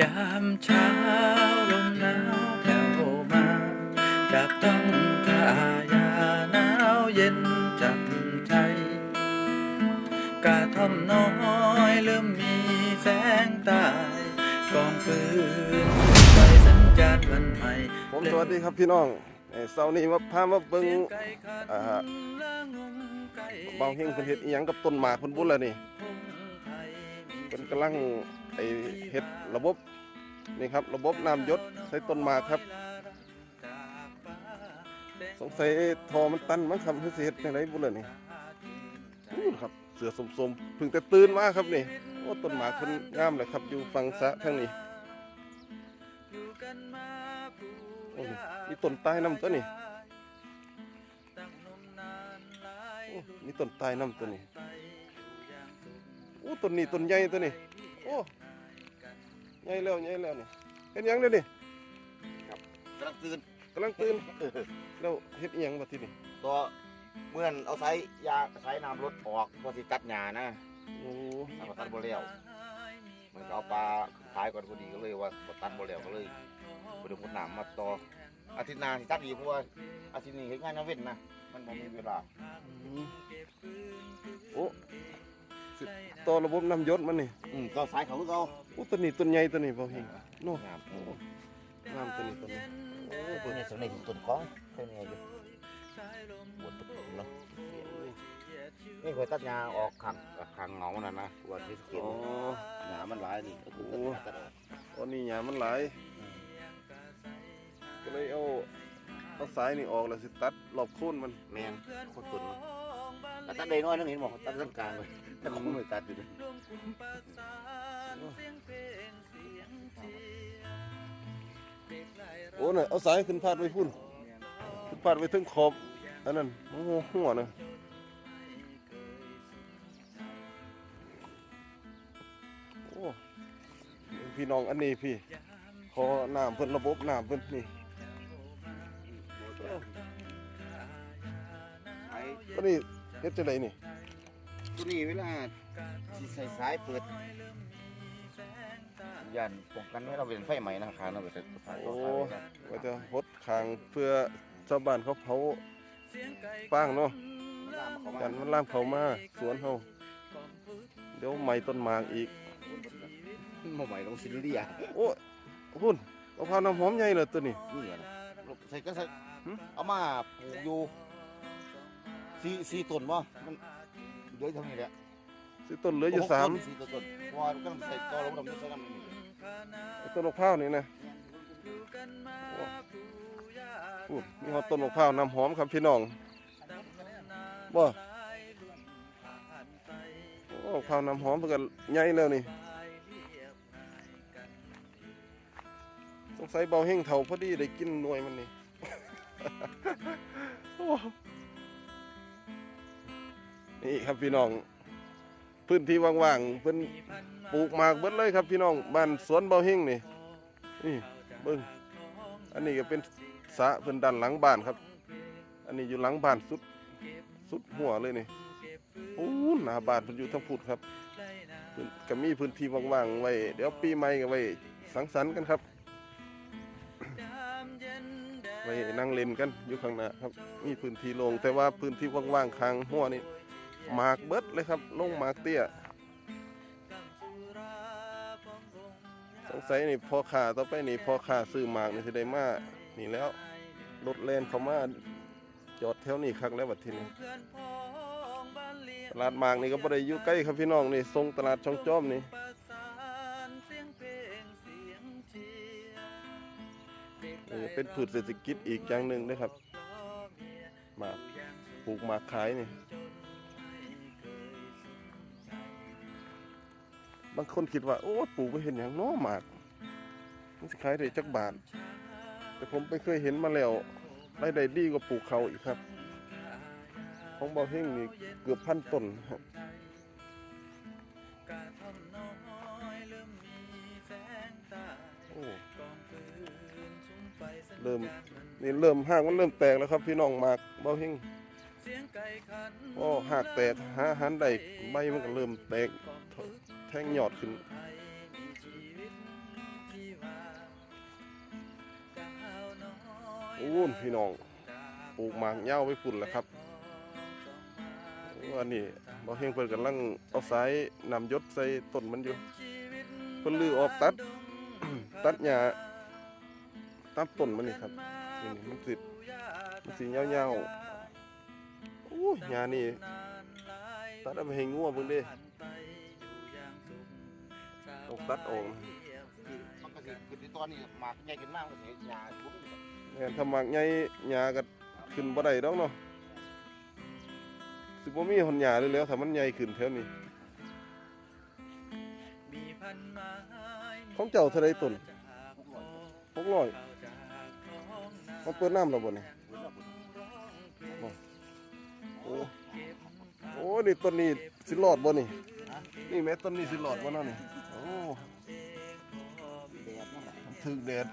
ยามเช้าลมหนาวแผ่วมาจับต้องขายาหนาวเย็นจับใจ กาท่อมน้อยเริ่มมีแสงตายกองฟืนไฟสัญญาณวันใหม่ผมสวัสดีครับพี่น้องเอ้ยเสาร์นี้มาพามาเบิ่งอ่าเบาเฮงเพิ่นเฮ็ดอีหยังกับต้นหมากเพิ่นบุญแล้วนี่เพิ่นกำลัง ไอเฮ็ดระบบนี่ครับระบบน้ำยศใส่ต้นหมาครับ สงสัยทอมันตันมั้งครับเพิ่นสิเฮ็ดจังไดบุญแล้วนี่อู้ครับเสือสมๆเพิ่งแต่ตื่นมาครับนี่โอ้ต้นหมากเพิ่นงามเลยครับอยู่ฝั่งสะทางนี้โอ้นี่ต้นตายน้ำตัวนี้โอ้มีต้นตายน้ำตัวนี้โอ้ต้นนี้ต้นใหญ่ตัวนี้โอ้ ใหญ่แล้วใหญ่แล้วนี่เฮ็ดหยังเด้อนี่กำลังตื่นกำลังตื่นแล้วเฮ็ดอีหยังบัดทีนี้ตัวเมื่อนเอาใช้ยาใช้น้ำรถออกพอสิตัดหญ้านะโอ้เอามาตัดบ่แล้วมันก็เอาปลาขายก่อนพอดีก็เลยว่าบ่ตัดบ่แล้วก็เลยไปดึงคนน้ำมาต่ออาทิตย์หน้าสิตัดอีกเพราะว่าอาทิตย์นี้เฮ็ดงานน้ำเว้นนะมันบ่มีเวลาอืมโอ้สิ ต่อระบบน้ำหยศมันนี่อืมก็สายเขาคือเขาโอ้ต้นนี้ต้นใหญ่ตัวนี้บ่เห็นโน่งามโอ้งามตัวนี้ตัวนี้โอ้ตัเบิ่วงนี้ส่วนนี้ต้นของเท่านี้อยู่บนต้นเนาะนี่เคยตัดหญ้าออกข้างข้างเงามันน่ะนะว่าที่เขียนอ๋อหญ้ามันหลายนี่ก็คือตัดออกตอนนี้หญ้ามันหลายก็เลยเอาเอาสายนี่ออกแล้วสิตัดรอบโคนมันแมนคนตุนแต่ตัดได้น้อยนึงเห็นบอกตัดต้นกลางเลยแต่ผมไม่ตัดอยู่เลยโอ้น่ะเอาสายขึ้นพาดไว้พุ่นขึ้นพาดไว้ถึงขอบอันนั้นโอ้โหหัวน่ะโอ้พี่น้องอันนี้พี่ขอน้ำเพิ่นระบบน้ำเพิ่นนี่ไอ้ตัวนี้ เฮ็ดจังไดนี่ตัวนี้เวลาสิใส่สายเปิดยันป้องกันให้เราเป็นไฟใหม่นะคาเราเป็นสายโอ้ไว้จะหดคางเพื่อชาวบ้านเขาเผาป้างเนาะกันมันล่ามเขามาสวนเฮาเดี๋ยวไหม้ต้นหมากอีกมาใหม่ลงซิลิเดียโอ้หุ่นมะพร้าวน้ำหอมใหญ่เลยตัวนี้นี่นะใส่ก็ใส่หึเอามาปลูกอยู่ สี่สี่ต้นบ่มันเดี๋ยวเท่านี้แหละสิต้นเหลืออยู่สามสี่ต้นเพราะว่าก็ต้องใส่ต่อลงดำใส่น้ำนี่ไอ้ต้นมะพร้าวนี่นะโอ้หุ่นมีฮอดต้นมะพร้าวน้ำหอมครับพี่น้องบ่โอ้มะพร้าวน้ำหอมเพิ่นก็ใหญ่แล้วนี่สงสัยเบาเฮงเฒ่าพอดีได้กินหน่วยมันนี่โอ้ นี่ครับพี่น้อง พื้นที่ว่างๆเพิ่นปลูกหมากเบิดเลยครับพี่น้องบ้านสวนเบาเฮงนี่นี่เบิ่งอันนี้ก็เป็นสะเพิ่นด้านหลังบ้านครับ อันนี้อยู่หลังบ้านสุดสุดหัวเลยนี่โอ้หน้าบ้านเพิ่นอยู่ทั้งพุดครับก็มีพื้นที่ว่างๆไว้เดี๋ยวปีใหม่ก็ไว้สังสรรค์กันครับไว้นั่งเล่นกันอยู่ข้างหน้าครับ มีพื้นที่โล่งแต่ว่าพื้นที่ว่างๆข้างหัวนี่ หมากเบิดเลยครับลงหมากเตี้ยสงสัยนี่พอขาต่อไปนี่พอขาซื้อหมากนี่สิได้มานี่แล้วรถเลนเขามาจอดแถวนี้คักแล้วบัดทีนี้ตลาดหมากนี่ก็บ่ได้อยู่ใกล้ครับพี่น้องนี่ทรงตลาดช่องจอมนี่นี่เป็นพืชเศรษฐกิจอีกอย่างหนึ่งนะครับหมากปลูกหมากขายนี่ บางคนคิดว่า โอ้ปลูกไปเห็นอย่างน้อหมากมันสิขายได้จักบาท แต่ผมไปเคยเห็นมาแล้วรายได้ดีกว่าปลูกเขาอีกครับ ของเบาเฮงนี่เกือบพันต้นครับโอ้เริ่มนี่เริ่มหากมันเริ่มแตกแล้วครับ พี่น้องมากเบาเฮงโอ้หากแตกหาอาหันได้ใบมันก็เริ่มแตก แท่งหยอดขึ้น โอ้พี่น้อง ปลูกหมากเง่าไปฝุ่นแล้วครับอันนี่บ่เฮงเพิ่นกำลังเอาสายนำยศใส่ต้นมันอยู่ เพิ่นลือออกตัด ตัดหญ้าตัดต้นมันนี่ครับนี่มันสิมันสีเงาๆาอู้ยหญ้านี่ตัดเอาไปเห้งัวเพิ่นเด้ ต้องตัดออกนะมันก็สิคือที่ตอนนี้หมากใหญ่ขึ้นมากมันสิหญ้าบุ้งแม่นถ้าหมากใหญ่หญ้าก็ขึ้นบ่ได้ดอกเนาะสิบ่มีหนหญ้าเลยแล้วถ้ามันใหญ่ขึ้นแถวนี้ของเจ้าเท่าใดต้น600มันเปิดน้ำแล้วบ่นี่บ่โอ้โอ้นี่ต้นนี้สิรอดบ่นี่นี่แม่ต้นนี้สิรอดบ่เนาะนี่ ถึกแดด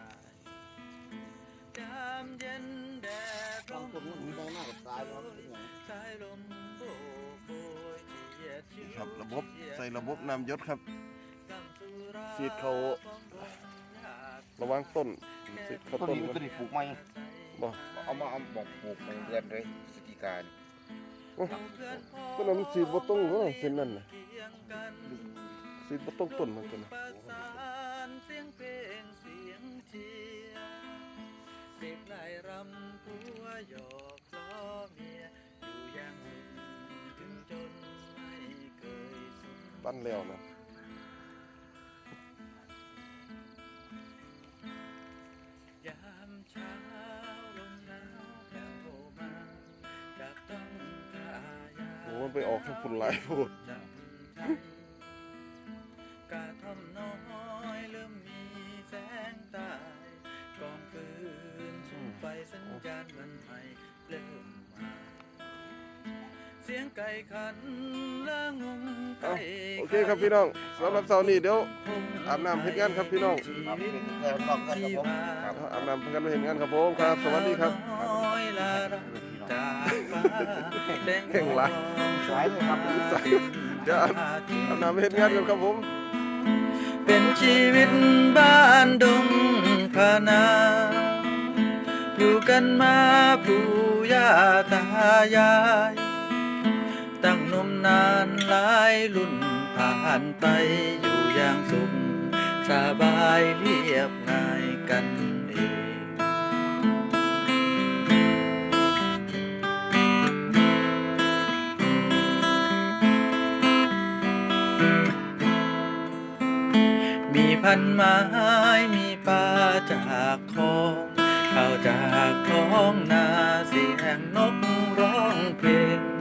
บางคนมันได้มากกับตายมันเป็นอย่างครับระบบใส่ระบบน้ำหยศครับสีดเขาระวังต้นสีดเขาต้นต้นนี้มันต้นนี้ปลูกใหม่บ่เอามาเอาบอกปลูกในเดือนเลยสกิการต้นนั้นมันสีดบ่ตรงเนาะเส้นนั้นน่ะสีดบ่ตรงต้นมันตัวน่ะ เด็กไล่รำผัวหยอกล้อเมียอยู่อย่างสุขถึงจนไม่เคยสุขปั้นแล้วนะยามเช้าลมหนาวแผ่วมาจากต้องขายาโอ้มันไปออกทางฝุ่นหลายโพดจำใจกาทำน้อยเริ่มมีแสงตายกองฟืนสุม ไฟสัญญาณมันไม่เริ่มมา เสียงไก่ขันละงงไก่โอเคครับพี่น้องสำหรับเสาร์นี้เดี๋ยวอาบน้ำเฮ็ดงานครับพี่น้องครับเป็นแค่รอบกันครับผมครับอาบน้ำเพื่อนไปเฮ็ดงานครับผมครับ สวัสดีครับน้อยละรักจากฟ้าแดงแห่งหลายสายเลยครับเดี๋ยวอาบอาบน้ำไปเฮ็ดงานกันครับผมเป็นชีวิตบ้านดงพนา อยู่กันมาปู่ย่าตายาย ตั้งนมนานหลายรุ่นผ่านไปอยู่อย่างสุขสบายเรียบง่ายกันเองมีพันไม้มีปลาจากคอ ข้าจากท้องนาเสียงนกร้องเพลง